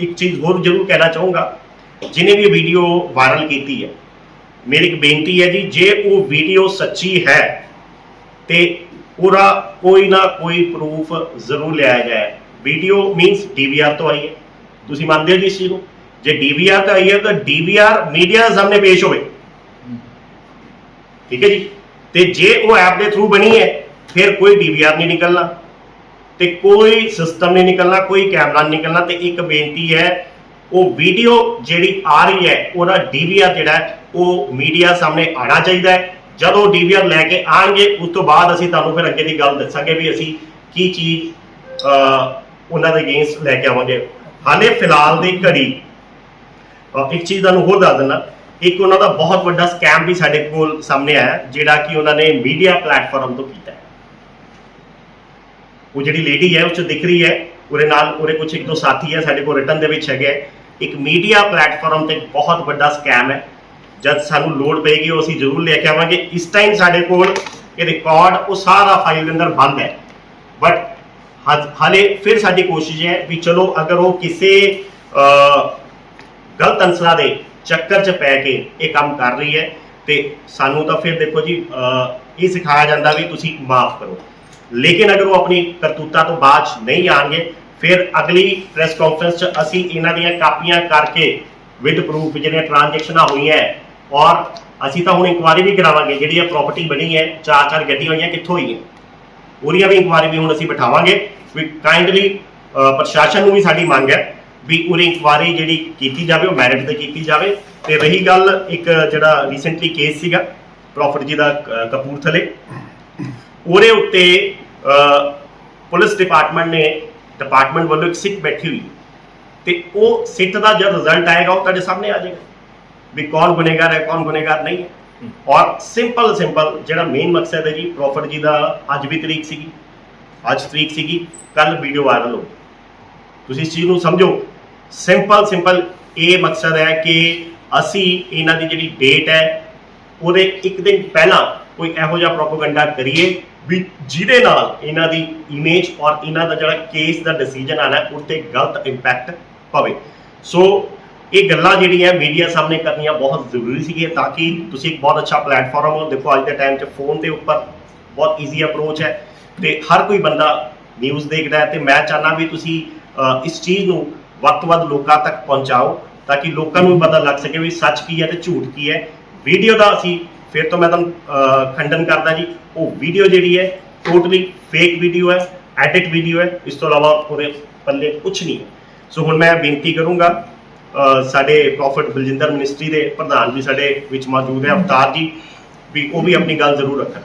ਇੱਕ ਚੀਜ਼ ਹੋਰ ਜ਼ਰੂਰ ਕਹਿਣਾ ਚਾਹੂੰਗਾ ਜਿਨੇ ਵੀ ਵੀਡੀਓ ਵਾਇਰਲ ਕੀਤੀ ਹੈ। ਮੇਰੀ ਇੱਕ ਬੇਨਤੀ ਹੈ ਜੀ, ਜੇ ਉਹ ਵੀਡੀਓ ਸੱਚੀ ਹੈ, ਤੇ ਉਹਦਾ ਕੋਈ ਨਾ ਕੋਈ ਪ੍ਰੂਫ ਜ਼ਰੂਰ ਲਿਆਇਆ ਜਾਏ। ਵੀਡੀਓ ਮੀਨਸ ਡੀਵੀਆਰ ਤੋਂ ਆਈ ਹੈ। ਤੁਸੀਂ ਮੰਨਦੇ ਹੋ ਜੀ ਇਸ ਚੀਜ਼ ਨੂੰ? ਜੇ ਡੀਵੀਆਰ ਤੋਂ ਆਈ ਹੈ, ਤਾਂ ਡੀਵੀਆਰ ਮੀਡੀਆ ਦੇ ਸਾਹਮਣੇ ਪੇਸ਼ ਹੋਵੇ। ਠੀਕ ਹੈ ਜੀ? ਤੇ ਜੇ ਉਹ ਐਪ ਦੇ ਥਰੂ ਬਣੀ ਹੈ, ਫਿਰ ਕੋਈ ਡੀਵੀਆਰ ਨਹੀਂ ਨਿਕਲਣਾ। ਤੇ ਕੋਈ ਸਿਸਟਮ ਨਹੀਂ ਨਿਕਲਣਾ, ਕੋਈ ਕੈਮਰਾ ਨਹੀਂ ਨਿਕਲਣਾ ਤੇ ਇੱਕ ਬੇਨਤੀ ਹੈ, ਉਹ ਵੀਡੀਓ ਜਿਹੜੀ ਆ ਰਹੀ ਹੈ, ਉਹਦਾ ਡੀਵੀਆਰ ਜਿਹੜਾ ਉਹ ਮੀਡੀਆ ਸਾਹਮਣੇ ਆਣਾ ਚਾਹੀਦਾ ਹੈ। ਜਦੋਂ ਡੀਵੀਆਰ ਲੈ ਕੇ ਆਣਗੇ ਉਸ ਤੋਂ ਬਾਅਦ ਅਸੀਂ ਤੁਹਾਨੂੰ ਫਿਰ ਅੱਗੇ ਦੀ ਗੱਲ ਦੱਸਾਂਗੇ ਵੀ ਅਸੀਂ ਕੀ ਚੀਜ਼ ਉਹਨਾਂ ਦੇ ਅਗੇਂਸਟ ਲੈ ਕੇ ਆਵਾਂਗੇ। ਹਾਲੇ ਫਿਲਹਾਲ ਦੀ ਘੜੀ ਇੱਕ ਚੀਜ਼ ਤੁਹਾਨੂੰ ਹੋਰ ਦੱਸ ਦਿੰਦਾ, ਇੱਕ ਉਹਨਾਂ ਦਾ ਬਹੁਤ ਵੱਡਾ ਸਕੈਮ ਵੀ ਸਾਡੇ ਕੋਲ ਸਾਹਮਣੇ ਆਇਆ, ਜਿਹੜਾ ਕਿ ਉਹਨਾਂ ਨੇ ਮੀਡੀਆ ਪਲੇਟਫਾਰਮ ਤੋਂ ਕੀਤਾ ਹੈ। ਉਹ ਜਿਹੜੀ ਲੇਡੀ ਹੈ, ਉਹ ਚ ਦਿਖ ਰਹੀ ਹੈ। ਉਹਦੇ ਨਾਲ ਉਹਦੇ ਕੁਝ ਇੱਕ ਦੋ ਸਾਥੀ ਹੈ, ਸਾਡੇ ਕੋਲ ਰਿਟਰਨ ਦੇ ਵਿੱਚ ਹੈਗੇ ਹੈ। ਇੱਕ ਮੀਡੀਆ ਪਲੇਟਫਾਰਮ ਤੇ ਬਹੁਤ ਵੱਡਾ ਸਕੈਮ ਹੈ। ਜਦ ਸਾਨੂੰ ਲੋਡ ਪਏਗੀ, ਉਹ ਅਸੀਂ ਜ਼ਰੂਰ ਲੈ ਕੇ ਆਵਾਂਗੇ। ਇਸ ਟਾਈਮ ਸਾਡੇ ਕੋਲ ਇਹ ਰਿਕਾਰਡ ਉਹ ਸਾਰਾ ਫਾਈਲ ਦੇ ਅੰਦਰ ਬੰਦ ਹੈ। ਬਟ ਹਾਲੇ ਫਿਰ ਸਾਡੀ ਕੋਸ਼ਿਸ਼ ਹੈ ਵੀ ਚਲੋ, ਅਗਰ ਉਹ ਕਿਸੇ ਗਲਤ ਅੰਸਰਾਂ ਦੇ ਚੱਕਰ 'ਚ ਪੈ ਕੇ ਇਹ ਕੰਮ ਕਰ ਰਹੀ ਹੈ, ਤੇ ਸਾਨੂੰ ਤਾਂ ਫਿਰ ਦੇਖੋ ਜੀ ਇਹ ਸਿਖਾਇਆ ਜਾਂਦਾ ਵੀ ਤੁਸੀਂ ਮਾਫ ਕਰੋ। ਲੇਕਿਨ ਅਗਰ ਉਹ ਆਪਣੀ ਕਰਤੂਤਾਂ ਤੋਂ ਬਾਅਦ 'ਚ ਨਹੀਂ ਆਣਗੇ, ਫਿਰ ਅਗਲੀ ਪ੍ਰੈਸ ਕਾਨਫਰੰਸ 'ਚ ਅਸੀਂ ਇਹਨਾਂ ਦੀਆਂ ਕਾਪੀਆਂ ਕਰਕੇ ਵਿਦ ਪ੍ਰੂਫ ਜਿਹੜੀਆਂ ਟ੍ਰਾਂਜੈਕਸ਼ਨਾਂ ਹੋਈਆਂ ਹੈ, ਔਰ ਅਸੀਂ ਤਾਂ ਹੁਣ ਇਨਕੁਆਰੀ ਵੀ ਕਰਾਵਾਂਗੇ, ਜਿਹੜੀ ਇਹ ਪ੍ਰਾਪਰਟੀ ਬਣੀ ਹੈ, ਚਾਰ ਚਾਰ ਗੱਡੀਆਂ ਹੋਈਆਂ, ਕਿੱਥੋਂ ਹੋਈਆਂ? ਉਹਦੀਆਂ ਵੀ ਇਨਕੁਆਰੀ ਵੀ ਹੁਣ ਅਸੀਂ ਬਿਠਾਵਾਂਗੇ, ਵੀ ਕਾਈਂਡਲੀ ਪ੍ਰਸ਼ਾਸਨ ਨੂੰ ਵੀ ਸਾਡੀ ਮੰਗ ਹੈ ਵੀ ਉਹਦੀ ਇਨਕੁਆਰੀ ਜਿਹੜੀ ਕੀਤੀ ਜਾਵੇ, ਉਹ ਮੈਰਿਟ ਤੇ ਕੀਤੀ ਜਾਵੇ। ਤੇ ਰਹੀ ਗੱਲ ਇੱਕ ਜਿਹੜਾ ਰੀਸੈਂਟਲੀ ਕੇਸ ਸੀਗਾ ਪ੍ਰੋਫਟ ਜੀ ਦਾ ਕਪੂਰਥਲੇ। ਉਹਦੇ ਉੱਤੇ ਪੁਲਿਸ ਡਿਪਾਰਟਮੈਂਟ ਨੇ ਡਿਪਾਰਟਮੈਂਟ ਵੱਲੋਂ ਇੱਕ ਸਿੱਟ ਬੈਠੀ ਹੋਈ ਤੇ ਉਹ ਸਿੱਟ ਦਾ ਜਦ ਰਿਜ਼ਲਟ ਆਏਗਾ, ਉਹ ਤੁਹਾਡੇ ਸਾਹਮਣੇ ਆ ਜਾਏਗਾ। ਵੀ ਕੌਣ ਗੁਨੇਗਾਰ ਹੈ, ਕੌਣ ਗੁਨੇਗਾਰ ਨਹੀਂ ਹੈ। ਔਰ ਸਿੰਪਲ ਸਿੰਪਲ ਜਿਹੜਾ ਮੇਨ ਮਕਸਦ ਹੈ ਜੀ ਪ੍ਰੋਫਟ ਜੀ ਦਾ ਅੱਜ ਵੀ ਤਰੀਕ ਸੀਗੀ। ਅੱਜ ਤਰੀਕ ਸੀਗੀ ਕੱਲ ਵੀਡੀਓ ਵਾਇਰਲ ਹੋ ਤੁਸੀਂ ਇਸ ਚੀਜ਼ ਨੂੰ ਸਮਝੋ। ਸਿੰਪਲ ਸਿੰਪਲ ਇਹ ਮਕਸਦ ਹੈ ਕਿ ਅਸੀਂ ਇਹਨਾਂ ਦੀ ਜਿਹੜੀ ਡੇਟ ਹੈ, ਉਹਦੇ ਇੱਕ ਦਿਨ ਪਹਿਲਾਂ ਕੋਈ ਇਹੋ ਜਿਹਾ ਪ੍ਰੋਪਗੈਂਡਾ ਕਰੀਏ ਵੀ ਜਿਹਦੇ ਨਾਲ ਇਹਨਾਂ ਦੀ ਇਮੇਜ ਔਰ ਇਹਨਾਂ ਦਾ ਜਿਹੜਾ ਕੇਸ ਦਾ ਡਿਸੀਜਨ ਆਣਾ ਉਸ 'ਤੇ ਗਲਤ ਇੰਪੈਕਟ ਪਵੇ। ਸੋ ਇਹ ਗੱਲਾਂ ਜਿਹੜੀਆਂ ਮੀਡੀਆ ਸਾਹਮਣੇ ਕਰਨੀਆਂ ਬਹੁਤ ਜ਼ਰੂਰੀ ਸੀਗੀਆਂ ਤਾਂ ਕਿ ਤੁਸੀਂ ਇੱਕ ਬਹੁਤ ਅੱਛਾ ਪਲੇਟਫਾਰਮ ਹੋ। ਦੇਖੋ, ਅੱਜ ਦੇ ਟਾਈਮ 'ਚ ਫੋਨ ਦੇ ਉੱਪਰ ਬਹੁਤ ਈਜ਼ੀ ਅਪਰੋਚ ਹੈ ਤੇ ਹਰ ਕੋਈ ਬੰਦਾ ਨਿਊਜ਼ ਦੇਖਦਾ ਹੈ ਤੇ ਮੈਂ ਚਾਹਨਾ ਵੀ ਤੁਸੀਂ ਇਸ ਚੀਜ਼ ਨੂੰ ਵੱਧ ਤੋਂ ਵੱਧ ਲੋਕਾਂ ਤੱਕ ਪਹੁੰਚਾਓ ਤਾਂ ਕਿ ਲੋਕਾਂ ਨੂੰ ਪਤਾ ਲੱਗ ਸਕੇ ਵੀ ਸੱਚ ਕੀ ਹੈ ਤੇ ਝੂਠ ਕੀ ਹੈ। ਵੀਡੀਓ ਦਾ ਅਸੀਂ ਫਿਰ ਤੋਂ ਮੈਂ ਤੁਹਾਨੂੰ ਖੰਡਨ ਕਰਦਾ ਜੀ, ਉਹ ਵੀਡੀਓ ਜਿਹੜੀ ਹੈ ਟੋਟਲੀ ਫੇਕ ਵੀਡੀਓ ਹੈ ਐਡਿਟ ਵੀਡੀਓ ਹੈ, ਇਸ ਤੋਂ ਇਲਾਵਾ ਉਹਦੇ ਪੱਲੇ ਕੁਝ ਨਹੀਂ ਹੈ। ਸੋ ਹੁਣ ਮੈਂ ਬੇਨਤੀ ਕਰੂੰਗਾ ਸਾਡੇ ਪ੍ਰੋਫਿਟ ਬਲਜਿੰਦਰ ਮਿਨਿਸਟਰੀ ਦੇ ਪ੍ਰਧਾਨ ਵੀ ਸਾਡੇ ਵਿੱਚ ਮੌਜੂਦ ਹੈ, ਅਵਤਾਰ ਜੀ, ਵੀ ਉਹ ਵੀ ਆਪਣੀ ਗੱਲ ਜ਼ਰੂਰ ਰੱਖਣ।